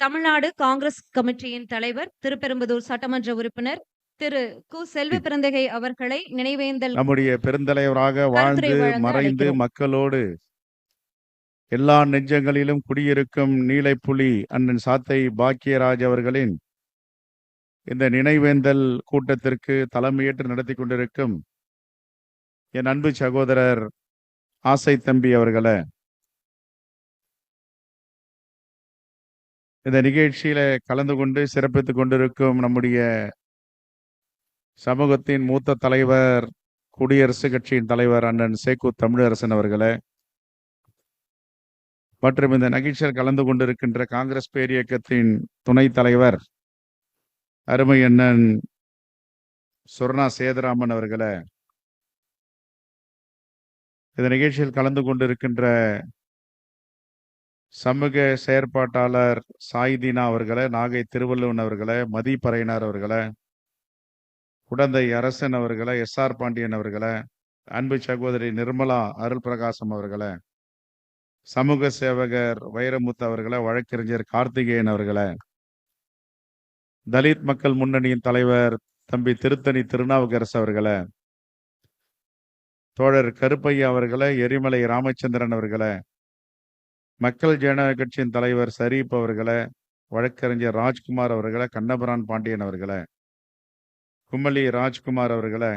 தமிழ்நாடு காங்கிரஸ் கமிட்டியின் தலைவர் திருப்பெரும்புதூர் சட்டமன்ற உறுப்பினர் திரு கு செல்வ பிறந்தகை அவர்களை நினைவேந்தல் நம்முடைய பெருந்தலைவராக வாழ்ந்து மறைந்து. மக்களோடு எல்லா நெஞ்சங்களிலும் குடியிருக்கும் நீலைப்புலி அண்ணன் சாத்தை பாக்கியராஜ் அவர்களின் இந்த நினைவேந்தல் கூட்டத்திற்கு தலைமையேற்று நடத்தி கொண்டிருக்கும் என் அன்பு சகோதரர் ஆசை தம்பி அவர்களை இந்த நிகழ்ச்சியில கலந்து கொண்டு சிறப்பித்துக் கொண்டிருக்கும் நம்முடைய சமூகத்தின் மூத்த தலைவர் குடியரசு கட்சியின் தலைவர் அண்ணன் சேக்கு தமிழரசன் அவர்களே மற்றும் இந்த நிகழ்ச்சியில் கலந்து கொண்டிருக்கின்ற காங்கிரஸ் பேரியக்கத்தின் துணைத் தலைவர் அருமை அண்ணன் சுர்ணா சேதராமன் அவர்களே இந்த நிகழ்ச்சியில் கலந்து கொண்டிருக்கின்ற சமூக செயற்பாட்டாளர் சாயிதீனா அவர்களை நாகை திருவள்ளுவன் அவர்களை மதி பறையினார் குடந்தை அரசன் அவர்களை எஸ் ஆர் பாண்டியன் அவர்களை அன்பு சகோதரி நிர்மலா அருள் பிரகாசம் அவர்களை சமூக சேவகர் வைரமுத்து அவர்களை வழக்கறிஞர் கார்த்திகேயன் அவர்களை தலித் மக்கள் முன்னணியின் தலைவர் தம்பி திருத்தணி திருநாவுக்கரசு அவர்களை தோழர் கருப்பையா அவர்களை எரிமலை ராமச்சந்திரன் அவர்களை மக்கள் ஜனநாயக கட்சியின் தலைவர் சரீப் அவர்களை வழக்கறிஞர் ராஜ்குமார் அவர்களை கண்ணபுரான் பாண்டியன் அவர்களை கும்மலி ராஜ்குமார் அவர்களை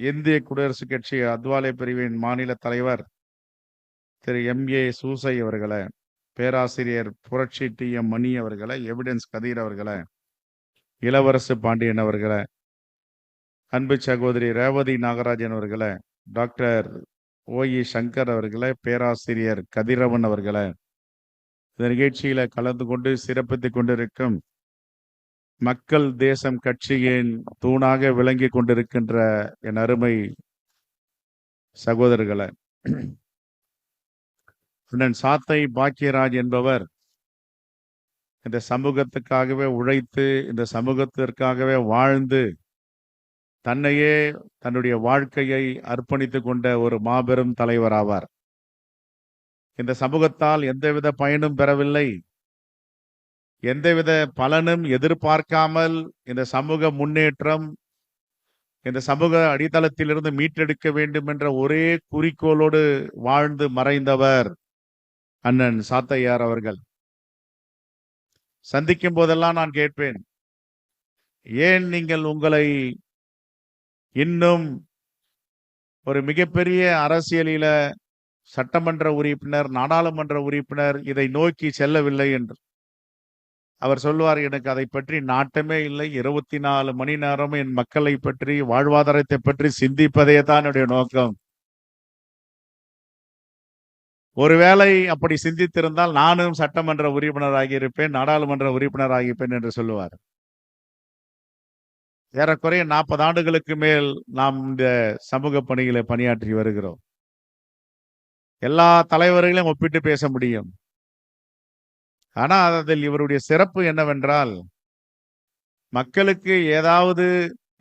இந்திய குடியரசுக் கட்சி அத்வாலே பிரிவின் மாநில தலைவர் திரு எம். ஏ. சூசை அவர்களை பேராசிரியர் புரட்சி டி. எம். மணி அவர்களை எவிடன்ஸ் கதீர் அவர்களை இளவரசு பாண்டியன் அவர்களை அன்பு சகோதரி ரேவதி நாகராஜன் அவர்களை டாக்டர் ஓஇ சங்கர் அவர்களை பேராசிரியர் கதிரவன் அவர்களை இந்த நிகழ்ச்சியில கலந்து கொண்டு சிறப்பித்துக் கொண்டிருக்கும் மக்கள் தேசம் கட்சியின் தூணாக விளங்கி கொண்டிருக்கின்ற என் அருமை சகோதரர்களை. அண்ணன் சாத்தை பாக்கியராஜ் என்பவர் இந்த சமூகத்துக்காகவே உழைத்து இந்த சமூகத்திற்காகவே வாழ்ந்து தன்னையே தன்னுடைய வாழ்க்கையை அர்ப்பணித்து கொண்ட ஒரு மாபெரும் தலைவராவார். இந்த சமூகத்தால் எந்தவித பயனும் பெறவில்லை. எந்தவித பலனும் எதிர்பார்க்காமல் இந்த சமூக முன்னேற்றம் இந்த சமூக அடித்தளத்திலிருந்து மீட்டெடுக்க வேண்டும் என்ற ஒரே குறிக்கோளோடு வாழ்ந்து மறைந்தவர் அண்ணன் சாத்தையார் அவர்கள். சந்திக்கும் போதெல்லாம் நான் கேட்பேன் ஏன் நீங்கள் உங்களை இன்னும் ஒரு மிகப்பெரிய அரசியலில சட்டமன்ற உறுப்பினர் நாடாளுமன்ற உறுப்பினர் இதை நோக்கி செல்லவில்லை என்று. அவர் சொல்லுவார் எனக்கு அதை பற்றி நாட்டமே இல்லை. இருபத்தி நாலு மணி நேரம் என் மக்களை பற்றி வாழ்வாதாரத்தை பற்றி சிந்திப்பதே தான் என்னுடைய நோக்கம். ஒருவேளை அப்படி சிந்தித்திருந்தால் நானும் சட்டமன்ற உறுப்பினர் ஆகியிருப்பேன் நாடாளுமன்ற உறுப்பினர் ஆகியிருப்பேன் என்று சொல்லுவார். ஏறக்குறைய நாற்பது ஆண்டுகளுக்கு மேல் நாம் இந்த சமூக பணிகளை பணியாற்றி வருகிறோம். எல்லா தலைவர்களையும் ஒப்பிட்டு பேச முடியும். ஆனா அதில் இவருடைய சிறப்பு என்னவென்றால் மக்களுக்கு ஏதாவது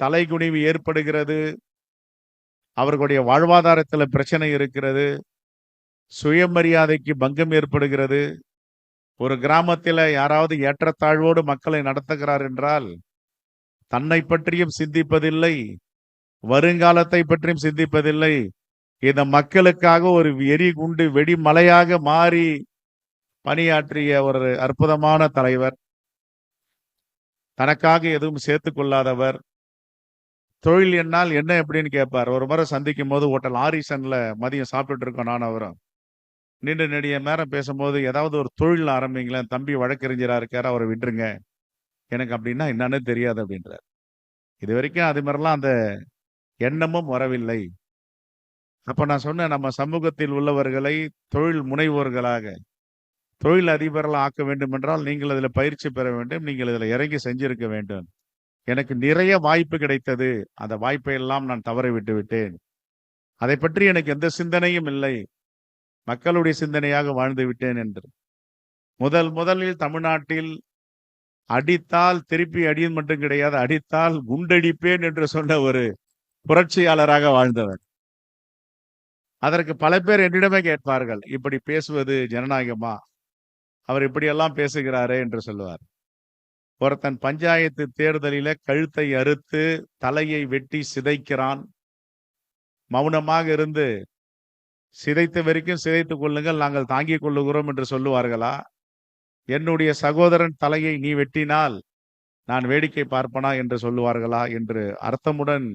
தலைகுனிவு ஏற்படுகிறது அவர்களுடைய வாழ்வாதாரத்துல பிரச்சனை இருக்கிறது சுயமரியாதைக்கு பங்கம் ஏற்படுகிறது ஒரு கிராமத்தில் யாராவது ஏற்றத்தாழ்வோடு மக்களை நடத்துகிறார் என்றால் தன்னை பற்றியும் சிந்திப்பதில்லை. வருங்காலத்தை பற்றியும் சிந்திப்பதில்லை. இந்த மக்களுக்காக ஒரு எரி குண்டு வெடிமலையாக மாறி பணியாற்றிய ஒரு அற்புதமான தலைவர். தனக்காக எதுவும் சேர்த்து கொள்ளாதவர். தொழில் என்னால் என்ன எப்படின்னு கேட்பார். ஒரு முறை சந்திக்கும் போது ஹோட்டல் ஆரிசன்ல மதியம் சாப்பிட்டுட்டு இருக்கோம் நான் அவரும். நின்று நெடிய நேரம் பேசும்போது ஏதாவது ஒரு தொழில் ஆரம்பிங்களேன் தம்பி வழக்கறிஞராக இருக்காரு அவரை விட்டுருங்க. எனக்கு அப்படின்னா என்னன்னு தெரியாது அப்படின்றார். இது வரைக்கும் அது மாதிரிலாம் அந்த எண்ணமும் வரவில்லை. அப்போ நான் சொன்னேன் நம்ம சமூகத்தில் உள்ளவர்களை தொழில் முனைவோர்களாக தொழில் அதிபர்கள் ஆக்க வேண்டும் என்றால் நீங்கள் அதில் பயிற்சி பெற வேண்டும் நீங்கள் இதில் இறங்கி செஞ்சிருக்க வேண்டும். எனக்கு நிறைய வாய்ப்பு கிடைத்தது. அந்த வாய்ப்பை எல்லாம் நான் தவற விட்டு விட்டேன். அதை பற்றி எனக்கு எந்த சிந்தனையும் இல்லை. மக்களுடைய சிந்தனையாக வாழ்ந்து விட்டேன் என்று. முதல் முதலில் தமிழ்நாட்டில் அடித்தால் திருப்பி அடியும் மட்டும் கிடையாது அடித்தால் குண்டடிப்பேன் என்று சொன்ன ஒரு புரட்சியாளராக வாழ்ந்தவர். அதற்கு பல பேர் என்னிடமே கேட்பார்கள் இப்படி பேசுவது ஜனநாயகமா? அவர் இப்படியெல்லாம் பேசுகிறாரே என்று சொல்லுவார். ஒருத்தன் பஞ்சாயத்து தேர்தலில கழுத்தை அறுத்து தலையை வெட்டி சிதைக்கிறான். மௌனமாக இருந்து சிதைத்த வரைக்கும் சிதைத்துக் கொள்ளுங்கள் நாங்கள் தாங்கிக் கொள்ளுகிறோம் என்று சொல்லுவார்களா? என்னுடைய சகோதரன் தலையை நீ வெட்டினால் நான் வேடிக்கை பார்ப்பனா என்று சொல்லுவார்களா என்று அர்த்தமுடன்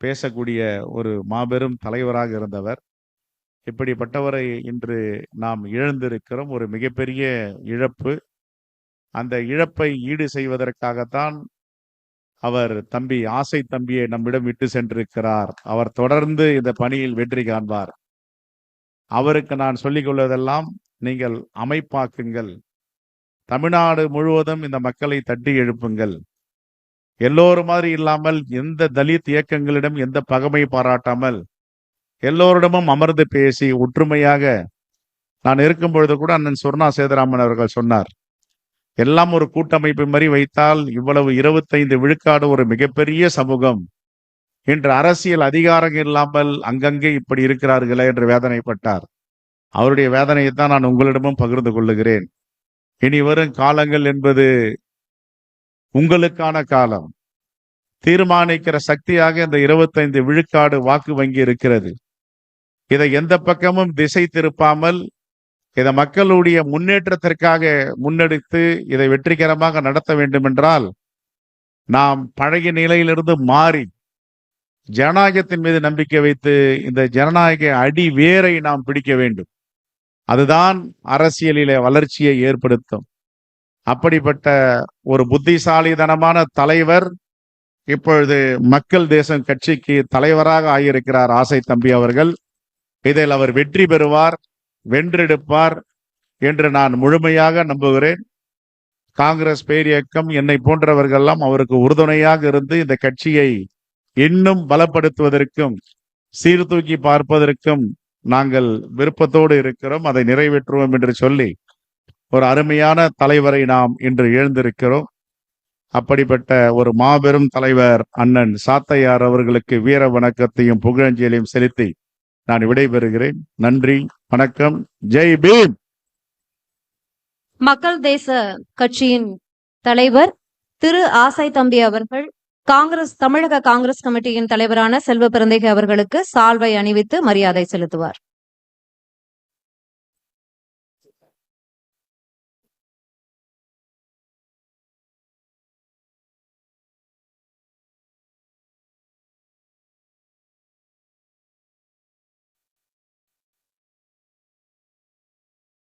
பேசக்கூடிய ஒரு மாபெரும் தலைவராக இருந்தவர். இப்படிப்பட்டவரை இன்று நாம் இழந்திருக்கிறோம். ஒரு மிகப்பெரிய இழப்பு. அந்த இழப்பை ஈடு செய்வதற்காகத்தான் அவர் தம்பி ஆசை தம்பியை நம்மிடம் விட்டு சென்றிருக்கிறார். அவர் தொடர்ந்து இந்த பணியில் வெற்றி காண்பார். அவருக்கு நான் சொல்லிக் கொள்வதெல்லாம் நீங்கள் அமைப்பாக்குங்கள். தமிழ்நாடு முழுவதும் இந்த மக்களை தட்டி எழுப்புங்கள். எல்லோரும் மாதிரி இல்லாமல் எந்த தலித் இயக்கங்களிடம் எந்த பகமை பாராட்டாமல் எல்லோரிடமும் அமர்ந்து பேசி ஒற்றுமையாக நான் இருக்கும் பொழுது கூட அண்ணன் சொர்ணா சேதராமன் அவர்கள் சொன்னார் எல்லாம் ஒரு கூட்டமைப்பு மாதிரி வைத்தால் இவ்வளவு இருபத்தைந்து விழுக்காடு ஒரு மிகப்பெரிய சமூகம். இன்று அரசியல் அதிகாரம் இல்லாமல் அங்கங்கே இப்படி இருக்கிறார்களே என்று வேதனைப்பட்டார். அவருடைய வேதனையை தான் நான் உங்களிடமும் பகிர்ந்து கொள்ளுகிறேன். இனி வரும் காலங்கள் என்பது உங்களுக்கான காலம். தீர்மானிக்கிற சக்தியாக இந்த இருபத்தைந்து விழுக்காடு வாக்கு வங்கி இருக்கிறது. இதை எந்த பக்கமும் திசை திருப்பாமல் இதை மக்களுடைய முன்னேற்றத்திற்காக முன்னெடுத்து இதை வெற்றிகரமாக நடத்த வேண்டுமென்றால் நாம் பழைய நிலையிலிருந்து மாறி ஜனநாயகத்தின் மீது நம்பிக்கை வைத்து இந்த ஜனநாயக அடி வேரை நாம் பிடிக்க வேண்டும். அதுதான் அரசியலிலே வளர்ச்சியை ஏற்படுத்தும். அப்படிப்பட்ட ஒரு புத்திசாலிதனமான தலைவர் இப்பொழுது மக்கள் தேசம் கட்சிக்கு தலைவராக ஆகியிருக்கிறார் ஆசை தம்பி அவர்கள். இதில் அவர் வெற்றி பெறுவார் வென்றெடுப்பார் என்று நான் முழுமையாக நம்புகிறேன். காங்கிரஸ் பேரியக்கம் என்னை போன்றவர்கள்லாம் அவருக்கு உறுதுணையாக இருந்து இந்த கட்சியை இன்னும் பலப்படுத்துவதற்கும் சீர்தூக்கி பார்ப்பதற்கும் நாங்கள் விருப்பத்தோடு இருக்கிறோம் அதை நிறைவேற்றுவோம் என்று சொல்லி ஒரு அருமையான தலைவரை நாம் இன்று எழுந்திருக்கிறோம். அப்படிப்பட்ட ஒரு மாபெரும் தலைவர் அண்ணன் சாத்தையார் அவர்களுக்கு வீர வணக்கத்தையும் புகழஞ்சலியும் செலுத்தி நான் விடைபெறுகிறேன். நன்றி வணக்கம் ஜெய் பீம்! மக்கள் தேச கட்சியின் தலைவர் திரு ஆசை தம்பி அவர்கள் காங்கிரஸ் தமிழக காங்கிரஸ் கமிட்டியின் தலைவரான செல்வ பிறந்தகை அவர்களுக்கு சால்வை அணிவித்து மரியாதை செலுத்துவார்.